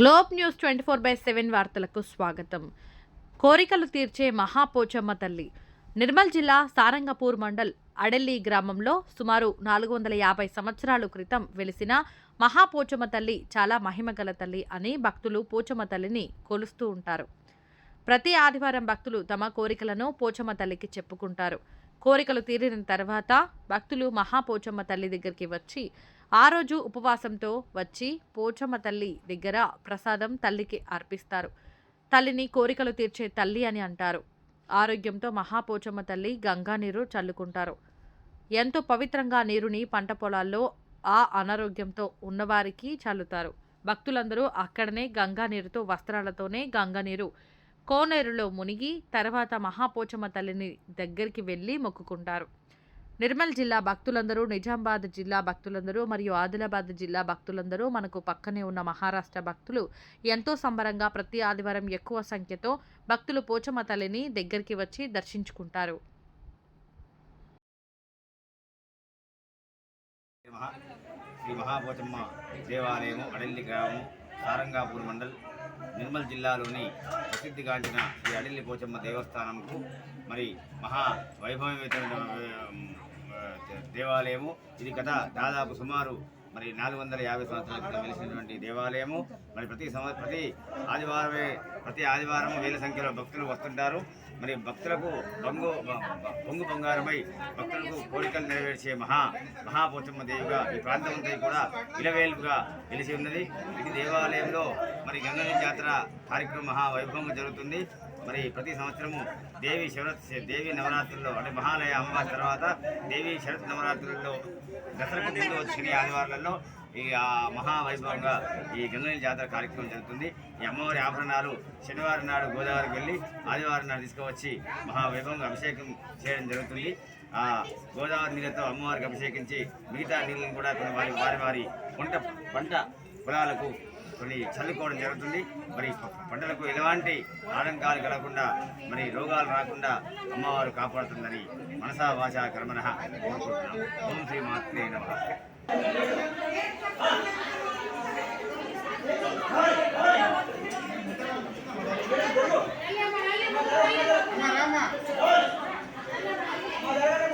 Globe news twenty four by seven వార్తలకు స్వాగతం. కోరికలు తీర్చే మహాపోచమ్మ తల్లి. నిర్మల్ జిల్లా సారంగపూర్ మండల్ అడెల్లి గ్రామంలో సుమారు నాలుగు వందల యాభై సంవత్సరాల క్రితం వెలిసిన మహాపోచమ్మ తల్లి చాలా మహిమగల తల్లి అని భక్తులు పోచమ్మ తల్లిని కొలుస్తూ ఉంటారు. ప్రతి ఆదివారం భక్తులు తమ కోరికలను పోచమ్మ తల్లికి చెప్పుకుంటారు. కోరికలు తీరిన తర్వాత భక్తులు మహాపోచమ్మ తల్లి దగ్గరికి వచ్చి ఆ రోజు ఉపవాసంతో వచ్చి పోచమ్మ తల్లి దగ్గర ప్రసాదం తల్లికి అర్పిస్తారు. తల్లిని కోరికలు తీర్చే తల్లి అని అంటారు. ఆరోగ్యంతో మహాపోచమ్మ తల్లి గంగా నీరు చల్లుకుంటారు. ఎంతో పవిత్రంగా నీరుని పంట పొలాల్లో ఆ అనారోగ్యంతో ఉన్నవారికి చల్లుతారు. భక్తులందరూ అక్కడనే గంగా నీరుతో వస్త్రాలతోనే గంగా నీరు కోనేరులో మునిగి తర్వాత మహాపోచమ్మ తల్లిని దగ్గరికి వెళ్ళి మొక్కుకుంటారు. నిర్మల్ జిల్లా భక్తులందరూ నిజామాబాద్ జిల్లా భక్తులందరూ మరియు ఆదిలాబాద్ జిల్లా భక్తులందరూ మనకు పక్కనే ఉన్న మహారాష్ట్ర భక్తులు ఎంతో సంబరంగా ప్రతి ఆదివారం ఎక్కువ సంఖ్యతో భక్తులు పోచమ్మ తల్లిని దగ్గరికి వచ్చి దర్శించుకుంటారు. శ్రీ మహాపోచమ్మ దేవాలయము అడల్లి గ్రామం సారంగాపూర్ మండల్ నిర్మల్ జిల్లాలోని ప్రసిద్ధిగాంచిన శ్రీ అడిల్లి పోచమ్మ దేవస్థానంకు మరి మహా వైభవమైన దేవాలయము. ఇది గత దాదాపు సుమారు మరి నాలుగు వందల యాభై సంవత్సరాల క్రితం వెలిసినటువంటి దేవాలయము మరి ప్రతి సంవ ప్రతి ఆదివారమే ప్రతి ఆదివారం వేల సంఖ్యలో భక్తులు వస్తుంటారు. మరి భక్తులకు బొంగు బొంగు బంగారమై భక్తులకు కోరికలు నెరవేర్చే మహా మహాపోచమ్మ దేవిగా ఈ ప్రాంతం అంతా కూడా విలవేలుగా వెలిసి ఉన్నది. ఇది దేవాలయంలో మరి గంగని జాతర కార్యక్రమం మహా వైభవంగా జరుగుతుంది. మరి ప్రతి సంవత్సరము దేవి శరత్ దేవి నవరాత్రుల్లో అంటే మహాలయ అమ్మవారి తర్వాత దేవి శరత్ నవరాత్రుల్లో దసరకు ముందు వచ్చిన ఆదివారాలలో ఈ మహావైభవంగా ఈ గంగని జాతర కార్యక్రమం జరుగుతుంది. ఈ అమ్మవారి ఆభరణాలు శనివారం నాడు గోదావరికి వెళ్ళి ఆదివారం నాడు తీసుకువచ్చి మహావైభవంగా అభిషేకం చేయడం జరుగుతుంది. ఆ గోదావరి నీళ్ళతో అమ్మవారికి అభిషేకించి మిగతా నీళ్ళని కూడా కొన్ని వారి వారి వారి పంట పంట పొలాలకు కొన్ని చల్లుకోవడం జరుగుతుంది. మరి పంటలకు ఎలాంటి ఆటంకాలు కలగకుండా మరి రోగాలు రాకుండా అమ్మవారు కాపాడుతుందని మనసా వాచ కర్మన కోరుకుంటున్నాం. ఓం శ్రీ మాత్రే నమః. అలా